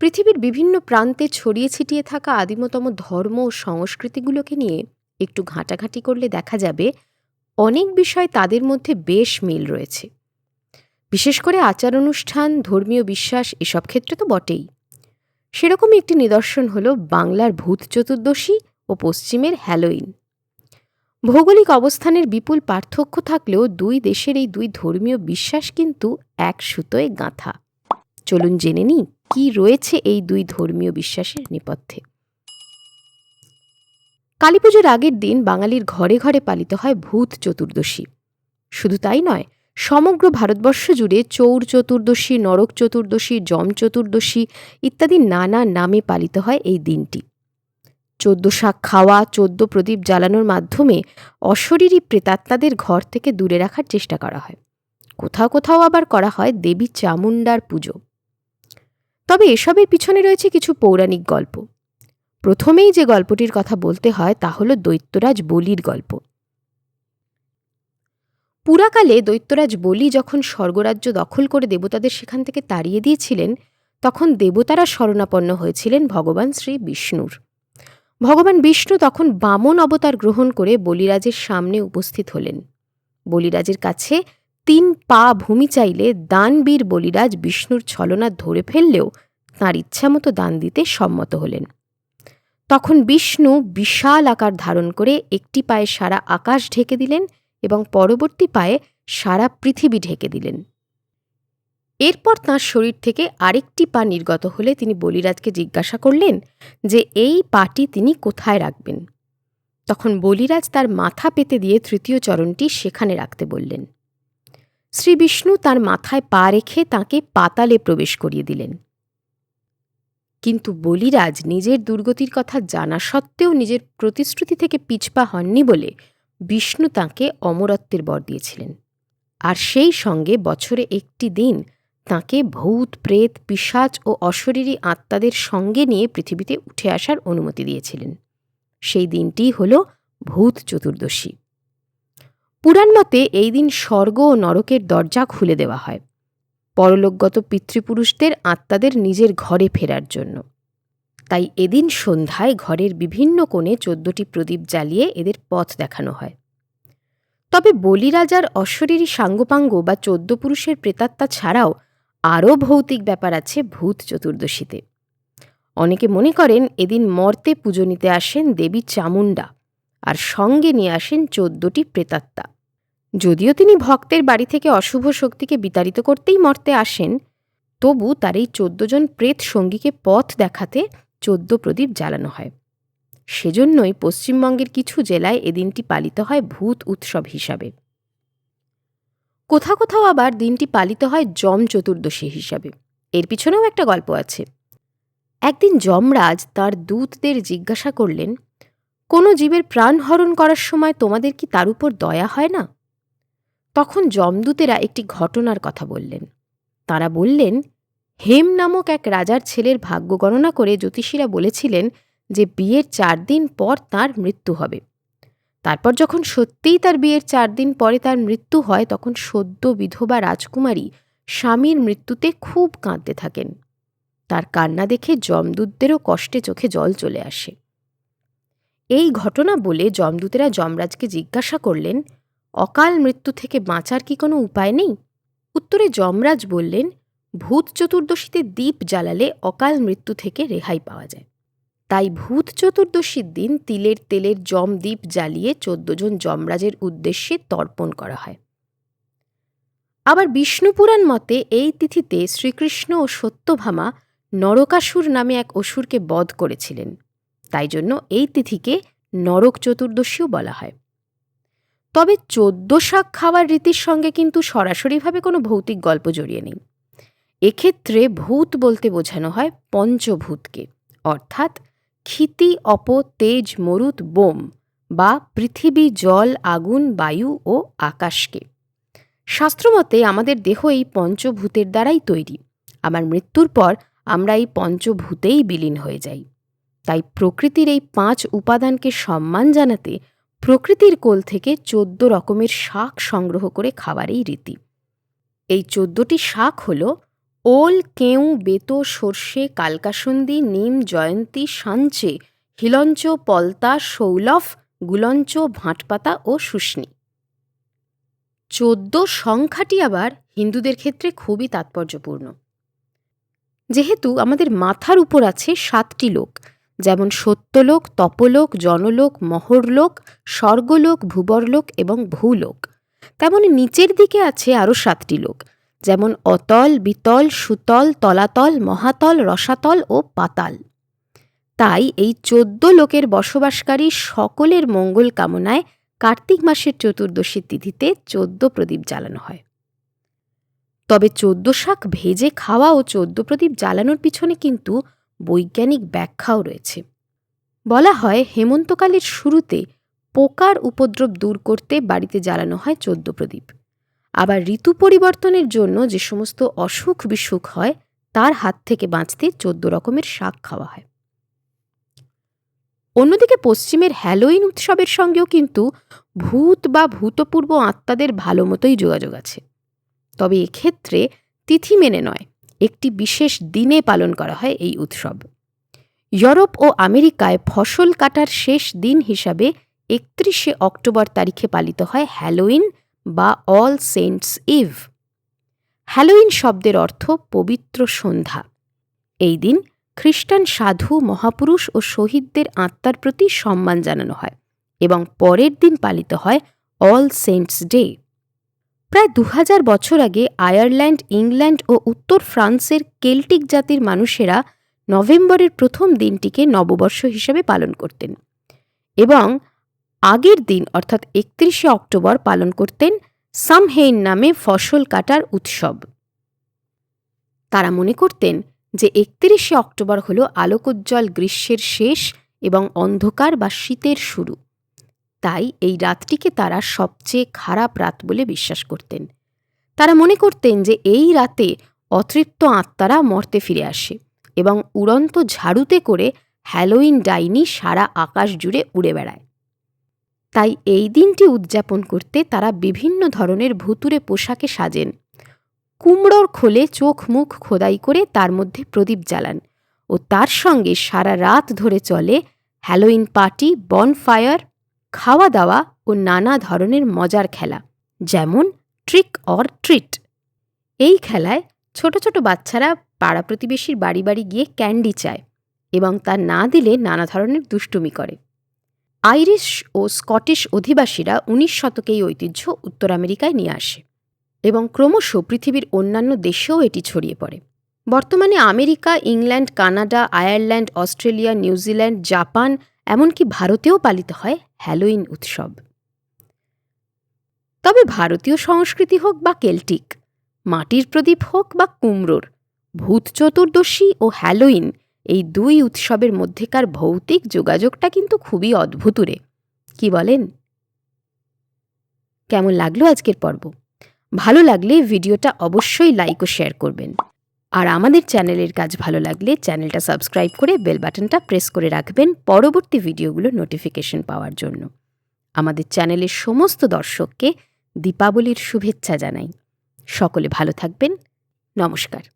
পৃথিবীর বিভিন্ন প্রান্তে ছড়িয়ে ছিটিয়ে থাকা আদিমতম ধর্ম ও সংস্কৃতিগুলোকে নিয়ে একটু ঘাঁটাঘাঁটি করলে দেখা যাবে অনেক বিষয় তাদের মধ্যে বেশ মিল রয়েছে। বিশেষ করে আচার অনুষ্ঠান ধর্মীয় বিশ্বাস এসব ক্ষেত্রে তো বটেই। সেরকমই একটি নিদর্শন হল বাংলার ভূত চতুর্দশী ও পশ্চিমের হ্যালোইন। ভৌগোলিক অবস্থানের বিপুল পার্থক্য থাকলেও দুই দেশের এই দুই ধর্মীয় বিশ্বাস কিন্তু এক সুতোয় গাঁথা। চলুন জেনে নিই কি রয়েছে এই দুই ধর্মীয় বিশ্বাসের নেপথ্যে? কালীপুজোর আগের দিন বাঙালির ঘরে ঘরে পালিত হয় ভূত চতুর্দশী। শুধু তাই নয়, সমগ্র ভারতবর্ষ জুড়ে চৌর চতুর্দশী, নরক চতুর্দশী, যম চতুর্দশী ইত্যাদি নানা নামে পালিত হয় এই দিনটি। চোদ্দ শাক খাওয়া, চোদ্দ প্রদীপ জ্বালানোর মাধ্যমে অশরীরী প্রেতাত্মাদের ঘর থেকে দূরে রাখার চেষ্টা করা হয়। কোথাও কোথাও আবার করা হয় দেবী চামুণ্ডার পুজো। তবে এসবের পিছনে রয়েছে কিছু পৌরাণিক গল্প। প্রথমেই যে গল্পটির কথা বলতে হয় তা হল দৈত্যরাজ বলির গল্প। পুরাকালে দৈত্যরাজ বলি যখন স্বর্গরাজ্য দখল করে দেবতাদের সেখান থেকে তাড়িয়ে দিয়েছিলেন, তখন দেবতারা শরণাপন্ন হয়েছিলেন ভগবান শ্রী বিষ্ণুর। ভগবান বিষ্ণু তখন বামন অবতার গ্রহণ করে বলিরাজের সামনে উপস্থিত হলেন। বলিরাজের কাছে তিন পা ভূমি চাইলে দানবীর বলিরাজ বিষ্ণুর ছলনা ধরে ফেললেও তাঁর ইচ্ছামতো দান দিতে সম্মত হলেন। তখন বিষ্ণু বিশাল আকার ধারণ করে একটি পায়ে সারা আকাশ ঢেকে দিলেন এবং পরবর্তী পায়ে সারা পৃথিবী ঢেকে দিলেন। এরপর তাঁর শরীর থেকে আরেকটি পা নির্গত হলে তিনি বলিরাজকে জিজ্ঞাসা করলেন যে, এই পাটি তিনি কোথায় রাখবেন? তখন বলিরাজ তার মাথা পেতে দিয়ে তৃতীয় চরণটি সেখানে রাখতে বললেন। শ্রী বিষ্ণু তার মাথায় পা রেখে তাঁকে পাতালে প্রবেশ করিয়ে দিলেন। কিন্তু বলিরাজ নিজের দুর্গতির কথা জানা সত্ত্বেও নিজের প্রতিশ্রুতি থেকে পিছপা হননি বলে বিষ্ণু তাঁকে অমরত্বের বর দিয়েছিলেন। আর সেই সঙ্গে বছরে একটি দিন তাঁকে ভূত, প্রেত পিসাচ ও অশরীরী আত্মাদের সঙ্গে নিয়ে পৃথিবীতে উঠে আসার অনুমতি দিয়েছিলেন। সেই দিনটি হল ভূত চতুর্দশী। পুরাণ মতে এই দিন স্বর্গ ও নরকের দরজা খুলে দেওয়া হয়। পরলোকগত পিতৃপুরুষদের আত্মাদের নিজের ঘরে ফেরার জন্য। তাই এদিন সন্ধ্যায় ঘরের বিভিন্ন কোণে চোদ্দটি প্রদীপ জ্বালিয়ে এদের পথ দেখানো হয়। তবে বলিরাজার অশ্বরীরী সাঙ্গপাঙ্গ বা চোদ্দ পুরুষের প্রেতাত্মা ছাড়াও আরও ভৌতিক ব্যাপার আছে ভূত চতুর্দশীতে। অনেকে মনে করেন এদিন মর্তে পুজো নিতে আসেন দেবী চামুণ্ডা আর সঙ্গে নিয়ে আসেন চোদ্দটি প্রেতাত্মা। যদিও তিনি ভক্তের বাড়ি থেকে অশুভ শক্তিকে বিতাড়িত করতেই মর্তে আসেন, তবু তার এই জন প্রেত সঙ্গীকে পথ দেখাতে চোদ্দ প্রদীপ জ্বালানো হয়। সেজন্যই পশ্চিমবঙ্গের কিছু জেলায় এদিনটি পালিত হয় ভূত উৎসব হিসাবে। কোথাও কোথাও আবার দিনটি পালিত হয় যম চতুর্দশী হিসাবে। এর পিছনেও একটা গল্প আছে। একদিন যমরাজ তার দূতদের জিজ্ঞাসা করলেন, কোনো জীবের প্রাণ হরণ করার সময় তোমাদের কি তার উপর দয়া হয় না? তখন যমদূতেরা একটি ঘটনার কথা বললেন। তারা বললেন, হেম নামক এক রাজার ছেলের ভাগ্য গণনা করে জ্যোতিষীরা বলেছিলেন যে বিয়ের চার দিন পর তার মৃত্যু হবে। তারপর যখন সত্যিই তার বিয়ের চার দিন পরে তার মৃত্যু হয়, তখন সদ্য বিধবা রাজকুমারী স্বামীর মৃত্যুতে খুব কাঁদতে থাকেন। তার কান্না দেখে যমদূতদেরও কষ্টে চোখে জল চলে আসে। এই ঘটনা বলে যমদূতেরা যমরাজকে জিজ্ঞাসা করলেন অকাল মৃত্যু থেকে বাঁচার কি কোনো উপায় নেই? উত্তরে যমরাজ বললেন, ভূত চতুর্দশীতে দ্বীপ জ্বালালে অকাল মৃত্যু থেকে রেহাই পাওয়া যায়। তাই ভূত চতুর্দশীর দিন তিলের তেলের জম দ্বীপ জ্বালিয়ে চোদ্দ জন যমরাজের উদ্দেশ্যে তর্পণ করা হয়। আবার বিষ্ণুপুরাণ মতে এই তিথিতে শ্রীকৃষ্ণ ও সত্যভামা নরকাসুর নামে এক অসুরকে বধ করেছিলেন। তাই জন্য এই তিথিকে নরক চতুর্দশীও বলা হয়। তবে চোদ্দ শাক খাওয়ার রীতির সঙ্গে কিন্তু সরাসরিভাবে কোনো ভৌতিক গল্প জড়িয়ে নেই। এক্ষেত্রে ভূত বলতে বোঝানো হয় পঞ্চভূতকে, অর্থাৎ ক্ষিতি, অপ, তেজ, মরুত, বোম বা পৃথিবী, জল, আগুন, বায়ু ও আকাশকে। শাস্ত্রমতে আমাদের দেহ এই পঞ্চভূতের দ্বারাই তৈরি। আমার মৃত্যুর পর আমরা এই পঞ্চভূতেই বিলীন হয়ে যাই। তাই প্রকৃতির এই পাঁচ উপাদানকে সম্মান জানাতে প্রকৃতির কোল থেকে চোদ্দ রকমের শাক সংগ্রহ করে খাওয়ারই রীতি। এই চোদ্দটি শাক হল ওল, কেউ, বেতো, সর্ষে, কালকাসুন্দি, নিম, জয়ন্তী, সাঞ্চে, হিলঞ্চ, পলতা, শৌলফ, গুলঞ্চ, ভাঁটপাতা ও শুষ্নি। চোদ্দ সংখ্যাটি আবার হিন্দুদের ক্ষেত্রে খুবই তাৎপর্যপূর্ণ। যেহেতু আমাদের মাথার উপর আছে সাতটি লোক যেমন সত্যলোক, তপলোক, জনলোক, মহরলোক, স্বর্গলোক, ভূবরলোক এবং ভূলোক। তেমন নিচের দিকে আছে আরও সাতটি লোক, যেমন অতল, বিতল, সুতল, তলাতল, মহাতল, রসাতল ও পাতাল। তাই এই চোদ্দ লোকের বসবাসকারী সকলের মঙ্গল কামনায় কার্তিক মাসের চতুর্দশী তিথিতে চোদ্দ প্রদীপ জ্বালানো হয়। তবে চোদ্দ শাক ভেজে খাওয়া ও চোদ্দ প্রদীপ জ্বালানোর পিছনে কিন্তু বৈজ্ঞানিক ব্যাখ্যাও রয়েছে। বলা হয়, হেমন্তকালের শুরুতে পোকার উপদ্রব দূর করতে বাড়িতে জ্বালানো হয় চোদ্দ প্রদীপ। আবার ঋতু পরিবর্তনের জন্য যে সমস্ত অসুখ বিসুখ হয়, তার হাত থেকে বাঁচতে চোদ্দ রকমের শাক খাওয়া হয়। অন্যদিকে পশ্চিমের হ্যালোইন উৎসবের সঙ্গেও কিন্তু ভূত বা ভূতপূর্ব আত্মাদের ভালো মতোই যোগাযোগ আছে। তবে এক্ষেত্রে তিথি মেনে নয়। একটি বিশেষ দিনে পালন করা হয় এই উৎসব। ইউরোপ ও আমেরিকায় ফসল কাটার শেষ দিন হিসাবে একত্রিশে অক্টোবর তারিখে পালিত হয় হ্যালোইন বা অল সেন্টস ইভ। হ্যালোইন শব্দের অর্থ পবিত্র সন্ধ্যা। এই দিন খ্রিস্টান সাধু, মহাপুরুষ ও শহীদদের আত্মার প্রতি সম্মান জানানো হয় এবং পরের দিন পালিত হয় অল সেন্টস ডে। প্রায় দু হাজার বছর আগে আয়ারল্যান্ড, ইংল্যান্ড ও উত্তর ফ্রান্সের কেল্টিক জাতির মানুষেরা নভেম্বরের প্রথম দিনটিকে নববর্ষ হিসেবে পালন করতেন এবং আগের দিন, অর্থাৎ একত্রিশে অক্টোবর, পালন করতেন সামহেইন নামে ফসল কাটার উৎসব। তারা মনে করতেন যে একত্রিশে অক্টোবর হল আলোকোজ্জ্বল গ্রীষ্মের শেষ এবং অন্ধকার বা শীতের শুরু। তাই এই রাতটিকে তারা সবচেয়ে খারাপ রাত বলে বিশ্বাস করতেন। তারা মনে করতেন যে এই রাতে অতৃপ্ত আত্মারা মর্তে ফিরে আসে এবং উড়ন্ত ঝাড়ুতে করে হ্যালোইন ডাইনি সারা আকাশ জুড়ে উড়ে বেড়ায়। তাই এই দিনটি উদযাপন করতে তারা বিভিন্ন ধরনের ভুতুরে পোশাকে সাজেন। কুমড়োর খোলে চোখ মুখ খোদাই করে তার মধ্যে প্রদীপ জ্বালান ও তার সঙ্গে সারা রাত ধরে চলে হ্যালোইন পার্টি, বনফায়ার খাওয়া দাওয়া ও নানা ধরনের মজার খেলা, যেমন ট্রিক অর ট্রিট। এই খেলায় ছোট ছোট বাচ্চারা পাড়া প্রতিবেশীর বাড়ি বাড়ি গিয়ে ক্যান্ডি চায় এবং তা না দিলে নানা ধরনের দুষ্টুমি করে। আইরিশ ও স্কটিশ অধিবাসীরা উনিশ শতকে এই ঐতিহ্য উত্তর আমেরিকায় নিয়ে আসে এবং ক্রমশ পৃথিবীর অন্যান্য দেশেও এটি ছড়িয়ে পড়ে। বর্তমানে America, England, Canada, Ireland, Australia, New Zealand, Japan, এমনকি ভারতেও পালিত হয় হ্যালোইন উৎসব। তবে ভারতীয় সংস্কৃতি হোক বা কেল্টিক, মাটির প্রদীপ হোক বা কুমড়োর, ভূত চতুর্দশী ও হ্যালোইন এই দুই উৎসবের মধ্যেকার ভৌতিক যোগাযোগটা কিন্তু খুবই অদ্ভুতুরে কি বলেন? কেমন লাগল আজকের পর্ব? ভালো লাগলে ভিডিওটা অবশ্যই লাইক ও শেয়ার করবেন। আর আমাদের চ্যানেলের কাজ ভালো লাগলে চ্যানেলটা সাবস্ক্রাইব করে বেল বাটনটা প্রেস করে রাখবেন পরবর্তী ভিডিওগুলো নোটিফিকেশন পাওয়ার জন্য। আমাদের চ্যানেলের সমস্ত দর্শককে দীপাবলির শুভেচ্ছা জানাই। সকলে ভালো থাকবেন। নমস্কার।